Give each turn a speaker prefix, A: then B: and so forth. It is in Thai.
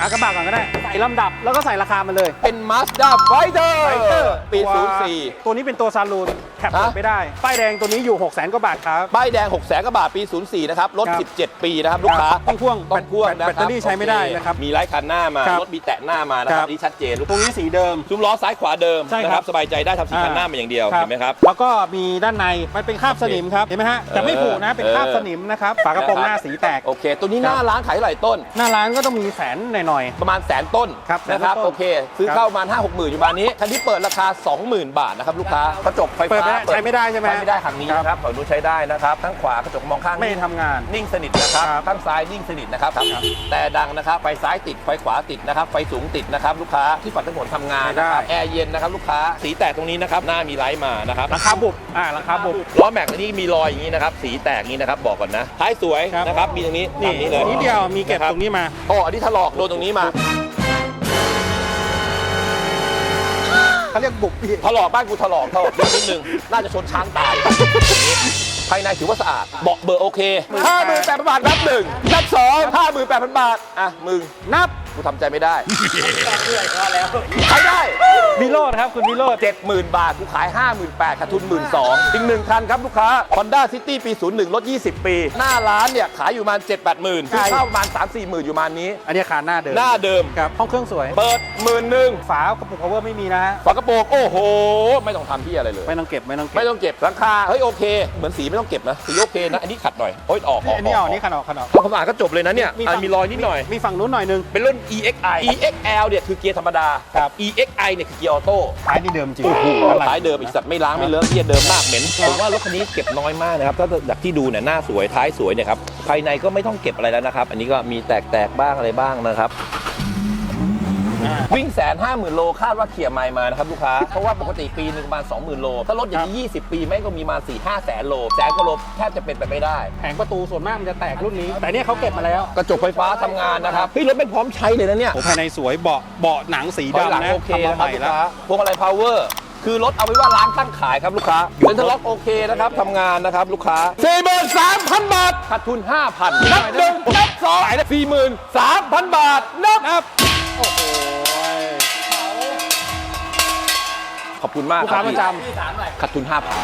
A: อากระบะก่อนก็ได้ ใส่ลำดับแล้วก็ใส่ราคามันเลย
B: เป็น Mazda Fighter ปี
A: ตัว
B: 04
A: ตัวนี้เป็นตัวซาลูน แคปเปิด
B: ฮะ
A: ไม่ได้ ป้ายแดงตัวนี้อยู่ 6 0 0 0 0กว่าบาทครับ
B: ป้ายแดง6 0 0 0 0กว่าบาทปี 04 นะครับ รถ
A: ครับ
B: 17 ปีนะครับ ลูกค้า
A: ต้องพ่วง
B: ต้องพ่วง
A: แบต
B: นะค
A: แบตเตอรี่ใช้ไม่ได้
B: โอเนะ
A: ครับ
B: มีไลท์คันหน้ามา
A: ครับ
B: รถมีแตะหน้ามานะค
A: ครั
B: รับบ นี่ชัดเจนลูก
A: ตรงนี้สีเดิม
B: ซุ้มล้อซ้ายขวาเดิม
A: ใช่ครับ
B: นะครับสบายใจได้ทำสีคันหน้ามาอย่างเดียว เห็นไหมครับ
A: แล้วก็มีด้านในมันเป็นคราบสนิมครับ เห็นไหมฮะ แต่ไม่ผุนะ เป็นคราบสนิมนะครับ ฝากระโปรงหน้าสีแตก
B: โอเค ตัวนี้หน้าร้านขายเท่าไหร่ต้น
A: หน้าร้านก็ต้องมีแสนหน่อย
B: ประมาณแสนต้น
A: ครับแสน
B: นะครับ
A: ต้น
B: โอเค ซื้อ
A: ครับ
B: เข้าประมาณ5 6 หมื่นอยู่ประมาณนี้คันที่เปิดราคา 20,000 บาทนะครับลูกค้ากระจกไฟ
A: เปิด
B: ฟ้า
A: ไม่ได้ใช้ไม่ได้ใช่ไหม
B: ใช้ไม่ได้ฝั่งนี้
A: ครับ
B: นะครับฝั่งนู้นใช้ได้นะครับทั้งขวากระจกมองข้าง
A: ๆไม่ทำงาน
B: นิ่งสนิทนะครับ
A: ครับ
B: ข้างซ้ายนิ่งสนิทนะครับ แต่ดังนะครับไฟซ้ายติดไฟขวาติดนะครับไฟสูงติดนะครับลูกค้าที่ปัดทั้งหมดทำงานนะครับแอร์เย็นนะครับลูกค้าสีแตกตรงนี้นะครับหน้ามีไลท์มานะครับ
A: ราคาบุบอ่าราคาบุบ
B: ล้อแม็กซ์อันนี้มีรอยอย่างนี้นะครับสีแตกอย่างนี้นะครับบอกก่อนนะท้ายสวย
A: ครับ
B: นะครับมีตรงนี้
A: นี่
B: ตามนี้เลย
A: นิดเดียวมีเก็บะ
B: ค
A: ตรงนี้มา
B: โอ้อันนี้ถลอกโดนตรงนี้มา
A: เขาเรียกบุบพี่
B: ถลอกบ้านกูถลอกเท่านิดนึงน่าจะชนช้างตาย ภายในถือว่าสะอาด เบาะเบอร์โอเคห้าหมื่นแปดพันบาทนับหนึ่งนับสองห้าหมื่นแปดพันบาท อะ มึง
A: นับ
B: กูทำใจไม่ได้ใช้ได้
A: วิโรดครับ คุณวิโรด
B: 70,000บาท กูขาย58,000ขาดทุน12,000อีกหนึ่งคันครับลูกค้า Honda City ปี 01 รถ 20 ปี หน้าร้านเนี่ยขายอยู่ประมาณ7 8หมื่นซื้อเข้าประมาณ 3 4หมื่นอยู่ประมาณนี้
A: อันนี้คาหน้าเดิม
B: หน้าเดิม
A: ครับ ห้องเครื่องสวย
B: เปิดหมื่นหนึ่ง
A: ฝากระปุก power ไม่มีนะฮะ
B: ฝากระโปรงโอ้โห ไม่ต้องทำที่อะไรเลย
A: ไม่ต้องเก็บ ไม่ต้องเก็บ
B: ไม่ต้องเก็บราคา เฮ้ยโอเค เหมือนสีไม่ต้องเก็บนะสีโอเคนะอันนี้ขัดหน่อยโอ๊ยออกออก
A: อันนี้ออกนี่ขนาดขนาด
B: ทำความสะอาดก็จบเลยนะเนี่ยอะ
A: ฝั่ง
B: มีรอยนิดหน่อย
A: มีฝั่งนู้นหน่อยนึง
B: เป็นรุ่น EXI EXL เนี่ยคือเกียร์ธรรมดา
A: ครับ
B: EXI เนี่ยคือเกียร์ออโต้
A: ท้ายนี่เดิมจริง
B: ท้ายเดิมอีกสัตว์ไม่ล้างไม่เลอะเกียร์เดิมมากเหม็นผมว่ารถคันนี้เก็บน้อยมากนะครับถ้าจากที่ดูเนี่ยหน้าสวยท้ายสวยเนี่ยครับภายในก็ไม่ต้องเก็บอะไรแล้วนะครับอันนี้ก็มีแตกๆบ้างอะไรบ้างนะครับ วิ่งแสนห้าหมื่นโลคาดว่าเขี่ยไมล์มานะครับลูกค้า เพราะว่าปกติปีหนึ่งประมาณสองหมื่นโล ถ้ารถอย่างนี้20 ปีแม่งก็มีมา4ี่ห้าแสนโลแสนกว่าโลแทบจะเป็นไปไม่ได้
A: แผงประตูส่วนมากมันจะแตกรุ่นนี้ แต่เนี่ยเขาเก็บมาแล้ว
B: กระจกไฟฟ้าทำงานนะครับเฮ้ยรถไม่พร้อมใช้เลยนะเนี่ย
A: โอ้ภายในสวยเบาะเบาะหนังสี
B: ถอยหลัง
A: ดำนะ
B: โอเค
A: ทำมา
B: นะ
A: ให
B: ครับ
A: ม่
B: ลูก
A: แล้ว
B: ค้าพวงมาลัยพาวเวอร์คือรถเอาไว้ว่าล้างตั้งขายครับลูกค้าเซ็นทรัลล็อกโอเคนะครับทำงานนะครับลูกค้า43,000บาท ขาดทุน 5,000นับหนึ่งนับสอง43,000บาท นับ
A: ครับโอ้โห
B: ขอบคุณมาก
A: ลูกค้าประจำ
B: ขาดทุนห้าพัน